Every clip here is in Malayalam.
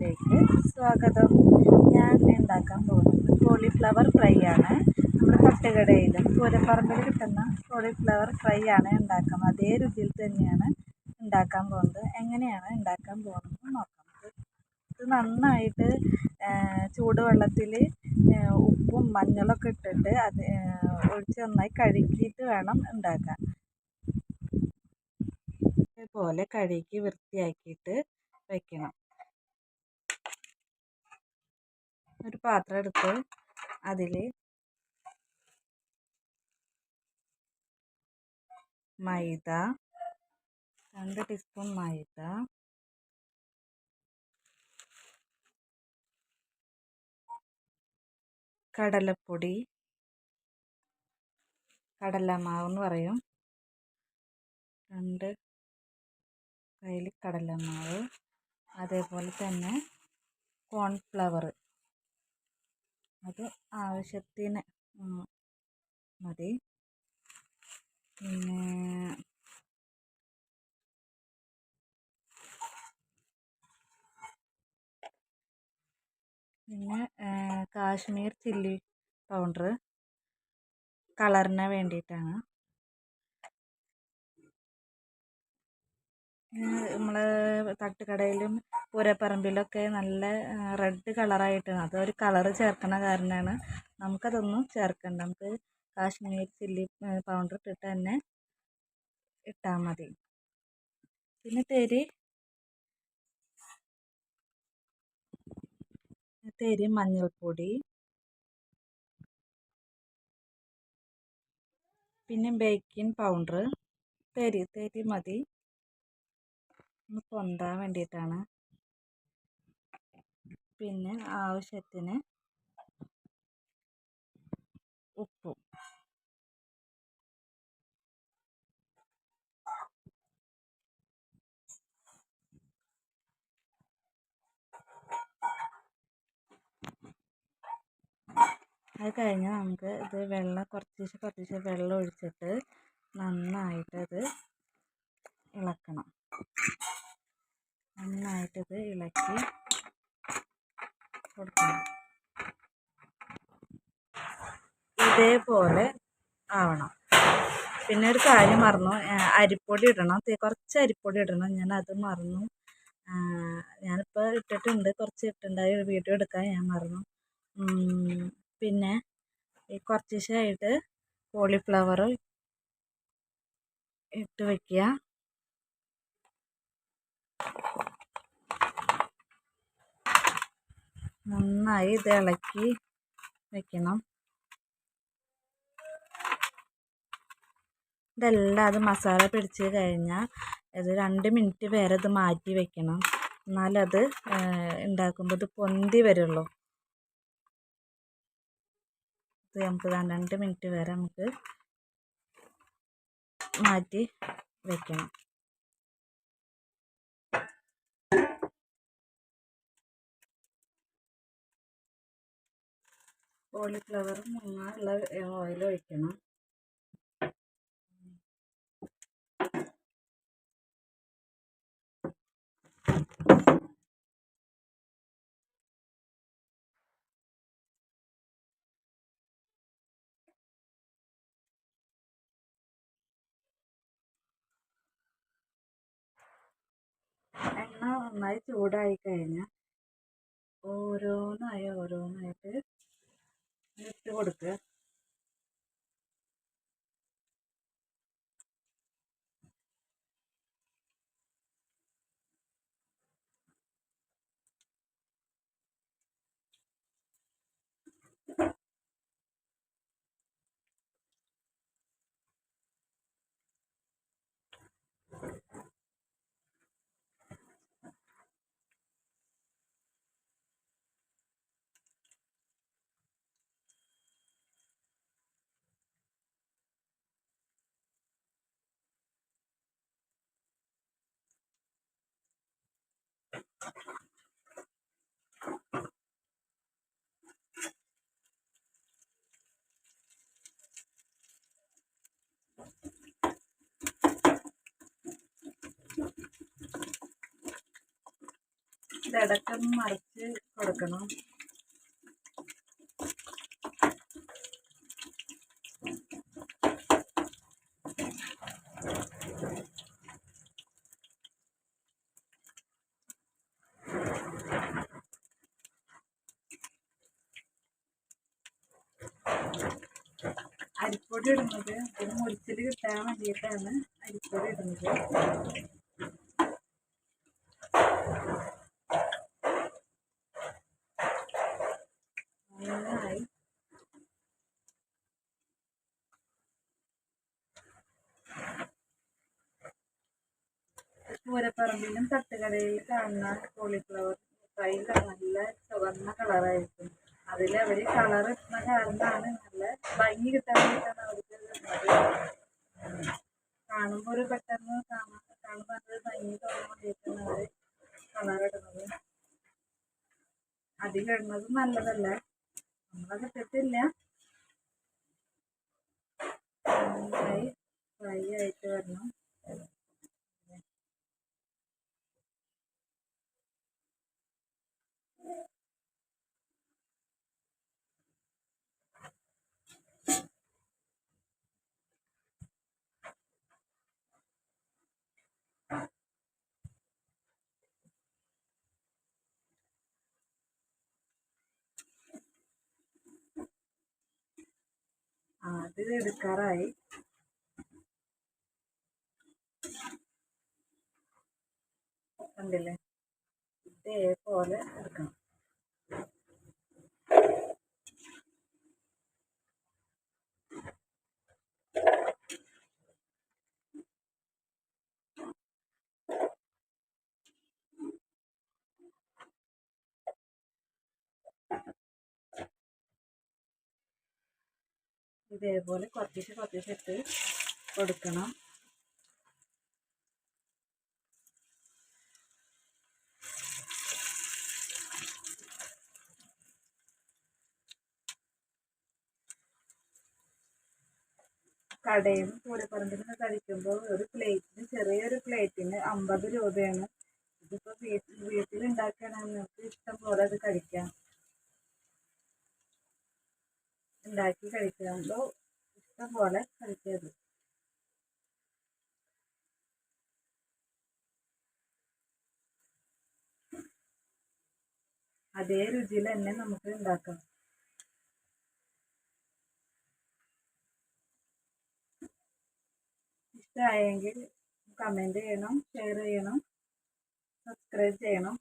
വീഡിയോയിലേക്ക് സ്വാഗതം. ഞാൻ ഉണ്ടാക്കാൻ പോകുന്നത് കോളിഫ്ലവർ ഫ്രൈ ആണ്. നമ്മുടെ തട്ടുകടയിലും പൂരപ്പറമ്പിൽ കിട്ടുന്ന കോളിഫ്ലവർ ഫ്രൈ ആണ് ഉണ്ടാക്കുന്നത് അതേ രുചിയിൽ തന്നെയാണ് ഉണ്ടാക്കാൻ പോകുന്നത്. എങ്ങനെയാണ് ഉണ്ടാക്കാൻ പോകുന്നത് നോക്കാം. ഇത് നന്നായിട്ട് ചൂടുവെള്ളത്തിൽ ഉപ്പും മഞ്ഞളൊക്കെ ഇട്ടിട്ട് അത് ഒഴിച്ച് നന്നായി കഴുകിയിട്ട് വേണം ഉണ്ടാക്കാൻ. ഇതേപോലെ കഴുകി വൃത്തിയാക്കിയിട്ട് വയ്ക്കണം ഒരു പാത്രം എടുത്ത് അതിൽ മൈദ രണ്ട് ടീസ്പൂൺ മൈദ കടലപ്പൊടി കടലമാവ് എന്ന് പറയും. രണ്ട് കയ്യിൽ കടലമാവ് അതേപോലെ തന്നെ കോൺഫ്ലവർ അത് ആവശ്യത്തിന് മതി. പിന്നെ പിന്നെ കാശ്മീർ ചില്ലി പൗഡർ കളറിന് വേണ്ടിയിട്ടാണ്. നമ്മൾ തട്ടുകടയിലും പൂരപ്പറമ്പിലൊക്കെ നല്ല റെഡ് കളറായിട്ട് അതൊരു കളറ് ചേർക്കണ കാരണമാണ് നമുക്കതൊന്നും ചേർക്കണ്ട. നമുക്ക് കാശ്മീർ ചില്ലി പൗഡർ ഇട്ടിട്ട് തന്നെ ഇട്ടാൽ മതി. പിന്നെ തേരി. തേരി മഞ്ഞൾപ്പൊടി. പിന്നെ ബേക്കിംഗ് പൗഡർ. തേരി തേരി മതി. ഒന്ന് പൊന്താൻ വേണ്ടിയിട്ടാണ്. പിന്നെ ആവശ്യത്തിന് ഉപ്പും. അത് കഴിഞ്ഞ് നമുക്ക് ഇത് വെള്ളം കുറച്ച് കുറച്ച് വെള്ളം ഒഴിച്ചിട്ട് നന്നായിട്ടത് ഇളക്കണം. നന്നായിട്ടിത് ഇളക്കി കൊടുക്കണം. ഇതേപോലെ ആവണം. പിന്നെ ഒരു കാര്യം മറന്നു. അരിപ്പൊടി ഇടണം. കുറച്ച് അരിപ്പൊടി ഇടണം. ഞാൻ അത് മറന്നു ഞാനിപ്പോൾ ഇട്ടിട്ടുണ്ട്. കുറച്ച് ഇട്ടുണ്ടായി ഒരു വീഡിയോ എടുക്കാൻ ഞാൻ മറന്നു. പിന്നെ കുറച്ച് ദിവസമായിട്ട് കോളിഫ്ലവർ ഇട്ട് വയ്ക്കുക നന്നായി ഇത് ഇളക്കി വെക്കണം. ഇതെല്ലാം അത് മസാല പിടിച്ച് കഴിഞ്ഞാൽ ഇത് രണ്ട് മിനിറ്റ് വരെ ഇത് മാറ്റി വെക്കണം. എന്നാലത് ഉണ്ടാക്കുമ്പോൾ ഇത് പൊന്തി വരുള്ളൂ. ഇത് നമുക്ക് രണ്ട് മിനിറ്റ് വരെ നമുക്ക് മാറ്റി വെക്കണം. കോളിഫ്ലവർ മുങ്ങാനുള്ള ഓയിൽ ഒഴിക്കണം. എണ്ണ നന്നായി ചൂടായി കഴിഞ്ഞാൽ ഓരോന്നായി ഓരോന്നായിട്ട് ഇട്ട് കൊടുക്കുക ഇടയ്ക്കൊന്ന് മറിച്ച് കൊടുക്കണം. അരിപ്പൊടി ഇടുന്നത്. ഒരു മുറിച്ചിൽ കിട്ടാൻ വേണ്ടിയിട്ടാണ് അരിപ്പൊടി ഇടുന്നത് നന്നായി പൂരപ്പറമ്പിലും തട്ടുകടയിൽ കാണുന്ന കോളിഫ്ലവർ ഫ്രൈ നല്ല ചുവന്ന കളറായിരിക്കും അതിൽ അവർ കളർ ഇടുന്ന കാരണമാണ് നല്ല ഭംഗി കിട്ടാൻ അവർക്ക് കാണുമ്പോൾ ഒരു പെട്ടെന്ന് കാണാൻ കാണുമ്പോൾ അത് ഭംഗി തോന്നാൻ വേണ്ടിയിട്ടാണ് അവർ കളർ ഇടുന്നത്. അധികം ഇടുന്നത് നല്ലതല്ല. നമ്മളത് ഇട്ടിട്ടില്ല നന്നായി ഫ്രൈ ആയിട്ട് വരണം ആ അത് എടുക്കാറായി. കണ്ടില്ലേ? ഇതേപോലെ എടുക്കണം. ഇതേപോലെ കുറച്ചിട്ട് കുറച്ചിട്ട് കൊടുക്കണം. കടയിൽ നിന്ന് പൂരപ്പറമ്പിൽ നിന്ന് കഴിക്കുമ്പോൾ ഒരു പ്ലേറ്റിന് ചെറിയൊരു പ്ലേറ്റിന് അമ്പത് രൂപയാണ്. ഇതിപ്പോൾ വീട്ടിൽ വീട്ടിൽ നിങ്ങൾക്ക് ഇഷ്ടം പോലെ അത് കഴിക്കാം. ഉണ്ടാക്കി കഴിക്കുമ്പോൾ ഇഷ്ടം പോലെ കഴിക്കരുത്. അതേ രുചിയിൽ തന്നെ നമുക്ക് ഉണ്ടാക്കാം. ഇഷ്ടമായെങ്കിൽ കമന്റ് ചെയ്യണം ഷെയർ ചെയ്യണം സബ്സ്ക്രൈബ് ചെയ്യണം.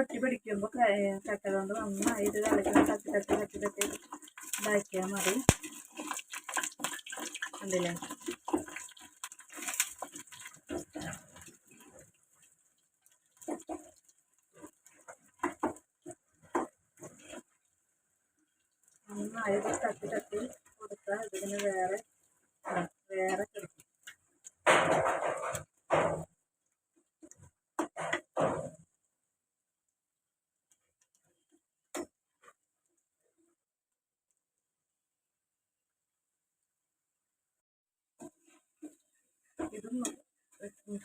ഒട്ടി പിടിക്കുമ്പോൾ ചട്ട കൊണ്ട് നന്നായി ഇത് കളിക്കണം തട്ടി തട്ടി തട്ടി തട്ടി ഇതാക്കിയാൽ മതി. കണ്ടില്ലേ? നന്നായി തട്ടി തട്ടി കൊടുത്താൽ ഇതിന് വേറെ വേറെ കിടക്കും ഇതും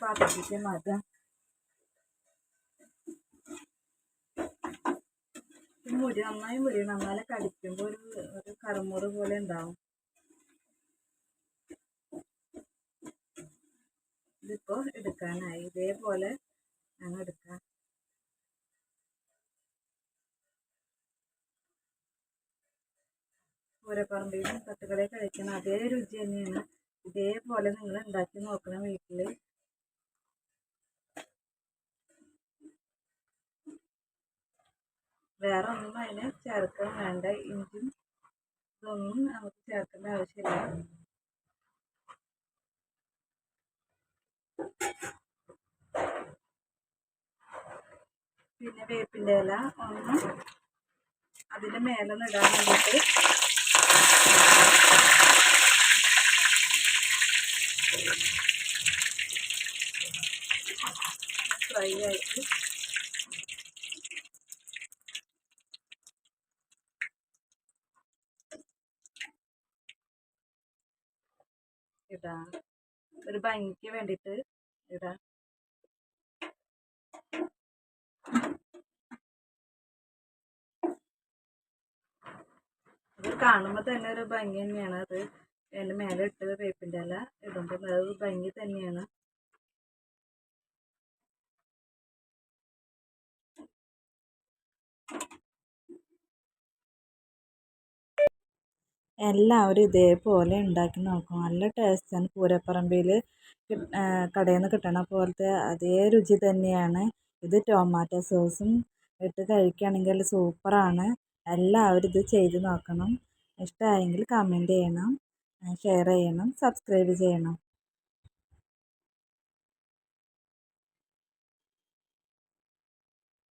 പാത്രത്തിലേക്ക് മാറ്റാം. മുരി നന്നായി മുരിയണം എന്നാലേ കടിക്കുമ്പോൾ ഒരു ഒരു കറുമുറ് പോലെ ഉണ്ടാവും ഇതിപ്പോൾ എടുക്കാനായി. ഇതേപോലെ ഞാൻ എടുക്കാം. പൂരപ്പറമ്പിലും തട്ടുകടയിൽ കഴിക്കുന്ന അതേ രുചി തന്നെയാണ്. ഇതേപോലെ നിങ്ങൾ ഉണ്ടാക്കി നോക്കണം വീട്ടിൽ വേറെ ഒന്നും അതിന് ചേർക്കാൻ വേണ്ട. ഇഞ്ചും ഇതൊന്നും നമുക്ക് ചേർക്കേണ്ട ആവശ്യമില്ല. പിന്നെ വേപ്പിന്റെ ഇല ഒന്ന് അതിന്റെ മേലെ ഇടാൻ വേണ്ടിയിട്ട് ഫ്രൈ ആയിട്ട് ഇടാം. ഒരു ഭംഗിക്ക് വേണ്ടിട്ട് ഇടാം. അത് കാണുമ്പോൾ തന്നെ ഒരു ഭംഗി തന്നെയാണ്. അത് അതിന്റെ മേലെ ഇട്ട് വേപ്പിന്റെ ഇല ഇടുമ്പോൾ അത് ഭംഗി തന്നെയാണ്. എല്ലാവരും ഇതേപോലെ ഉണ്ടാക്കി നോക്കും. നല്ല ടേസ്റ്റാണ് പൂരപ്പറമ്പിൽ കടയിൽ നിന്ന് കിട്ടണ പോലത്തെ അതേ രുചി തന്നെയാണ്. ഇത് ടൊമാറ്റോ സോസും ഇട്ട് കഴിക്കുകയാണെങ്കിൽ സൂപ്പറാണ്. എല്ലാവരും ഇത് ചെയ്ത് നോക്കണം. ഇഷ്ടമായെങ്കിൽ കമന്റ് ചെയ്യണം. ഷെയർ ചെയ്യണം. സബ്സ്ക്രൈബ് ചെയ്യണം.